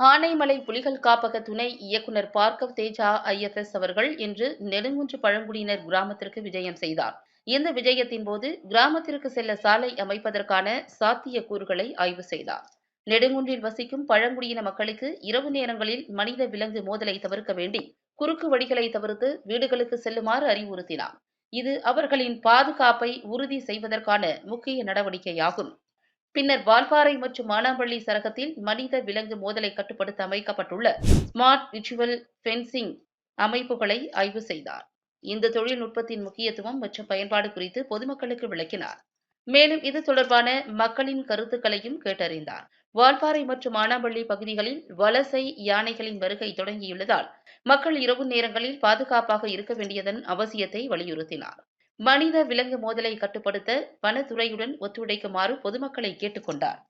ஆனைமலை புலிகள் காப்பக துணை இயக்குனர் பார்க்கவ் தேஜா ஐஎஃப்எஸ் அவர்கள் இன்று நெடுங்குன்று பழங்குடியினர் கிராமத்திற்கு விஜயம் செய்தார். இந்த விஜயத்தின் போது கிராமத்திற்கு செல்ல சாலை அமைப்பதற்கான சாத்திய கூறுகளை ஆய்வு செய்தார். நெடுங்குன்றில் வசிக்கும் பழங்குடியின மக்களுக்கு இரவு நேரங்களில் மனித விலங்கு மோதலை தவிர்க்க வேண்டி குறுக்கு வழிகளை தவிர்த்து வீடுகளுக்கு செல்லுமாறு அறிவுறுத்தினார். இது அவர்களின் பாதுகாப்பை உறுதி செய்வதற்கான முக்கிய நடவடிக்கையாகும். பின்னர் வால்பாறை மற்றும் மானாம்பள்ளி சரகத்தில் மனித விலங்கு மோதலை கட்டுப்படுத்த அமைக்கப்பட்டுள்ள ஸ்மார்ட் விஜுவல் ஃபென்சிங் அமைப்புகளை ஆய்வு செய்தார். இந்த தொழில்நுட்பத்தின் முக்கியத்துவம் மற்றும் பயன்பாடு குறித்து பொதுமக்களுக்கு விளக்கினார். மேலும் இது தொடர்பான மக்களின் கருத்துக்களையும் கேட்டறிந்தார். வால்பாறை மற்றும் மானாம்பள்ளி பகுதிகளில் வலசை யானைகளின் வருகை தொடங்கியுள்ளதால் மக்கள் இரவு நேரங்களில் பாதுகாப்பாக இருக்க வேண்டியதன் அவசியத்தை வலியுறுத்தினார். மனித விலங்கு மோதலை கட்டுப்படுத்த வனத்துறையுடன் ஒத்துழைக்குமாறு பொதுமக்களை கேட்டுக்கொண்டார்.